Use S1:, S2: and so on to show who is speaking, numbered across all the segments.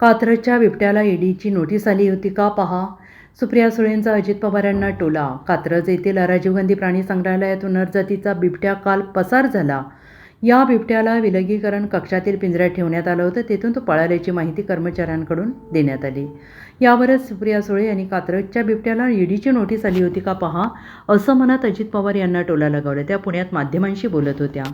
S1: कात्रजच्या बिबट्याला ईडीची नोटीस आली होती का पहा? सुप्रिया सुळेंचा अजित पवार यांना टोला. कात्रज येथील राजीव गांधी प्राणी संग्रहालयातून नरजातीचा बिबट्या काल पसार झाला. या बिबट्याला विलगीकरण कक्षातील पिंजऱ्यात ठेवण्यात आलं होतं. तेथून तो पळाल्याची माहिती कर्मचाऱ्यांकडून देण्यात आली. यावरच सुप्रिया सुळे यांनी कात्रजच्या बिबट्याला ईडीची नोटीस आली होती का पहा असं म्हणत अजित पवार यांना टोला लगावलं त्या पुण्यात माध्यमांशी बोलत होत्या.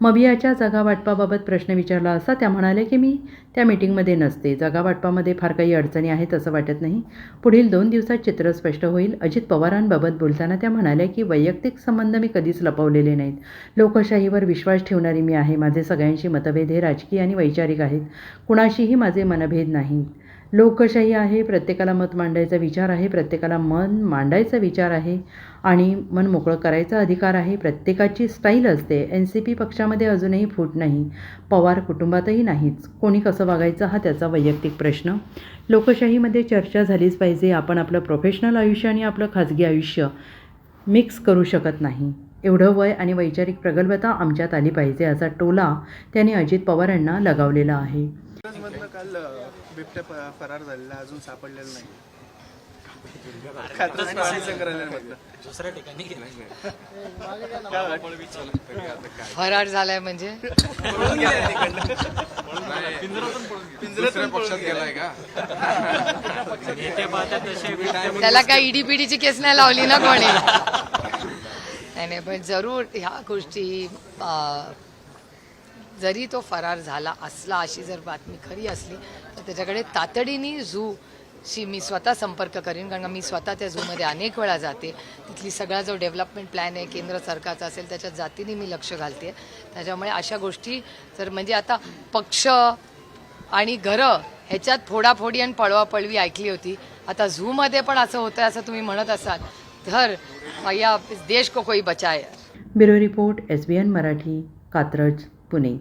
S1: मबियाच्या जागा वाटपाबाबत प्रश्न विचारला असता त्या म्हणाल्या की मी त्या मीटिंगमध्ये नसते. जागा वाटपामध्ये फार काही अडचणी आहेत असं वाटत नाही. पुढील दोन दिवसात चित्र स्पष्ट होईल. अजित पवारांबाबत बोलताना त्या म्हणाल्या की वैयक्तिक संबंध मी कधीच लपवलेले नाहीत. लोकशाहीवर विश्वास ठेवणारी मी आहे. माझे सगळ्यांशी मतभेद हे राजकीय आणि वैचारिक आहेत. कुणाशीही माझे मनभेद नाहीत लोकशाही आहे प्रत्येकाला मत मांडायचा विचार आहे प्रत्येकाला मन मांडायचा विचार आहे आणि मन मोकळं करायचा अधिकार आहे. प्रत्येकाची स्टाईल असते. एन सी पी पक्षामध्ये अजूनही फूट नाही. पवार कुटुंबातही नाहीच. कोणी कसं वागायचं हा त्याचा वैयक्तिक प्रश्न. लोकशाहीमध्ये चर्चा झालीच पाहिजे. आपण आपलं प्रोफेशनल आयुष्य आणि आपलं खाजगी आयुष्य मिक्स करू शकत नाही. एवढं वय आणि वैचारिक प्रगल्भता आमच्यात आली पाहिजे असा टोला त्याने अजित पवार यांना लगावलेला आहे.
S2: काल बिबट्या फरार झालेला अजून सापडलेला नाही. कात्रज प्राणी संग्रहालयामधनं
S3: दुसऱ्या ठिकाणी गेला
S2: काय वाटतं?
S4: फरार झालाय म्हणजे?
S2: पळून गेला तिकडनं.
S5: दुसऱ्या पक्षात गेलाय. का?
S3: नेते पाहतात तसे
S4: त्याला काय ईडी पिडीची केस नाही लावली ना कोणी? नाही नाही पण जरूर ह्या गोष्टी जरी तो फरार झाला असला अशी जर बातमी खरी असली तर त्याच्याकडे तातडीने झू शी मी स्वतः संपर्क करीन कारण मी स्वतः त्या झूमध्ये अनेक वेळा जाते. तिथली सगळा जो डेव्हलपमेंट प्लॅन आहे केंद्र सरकारचा असेल त्याच्या जातीने मी लक्ष घालते. त्याच्यामुळे अशा गोष्टी जर म्हणजे आता पक्ष आणि घरं ह्याच्यात फोडाफोडी आणि पळवापळवी ऐकली होती. आता झूमध्ये पण असं होतं असं तुम्ही म्हणत असाल. हर भैया इस देश को कोई बचाए।
S1: Bureau report S B N Marathi Katraj Pune.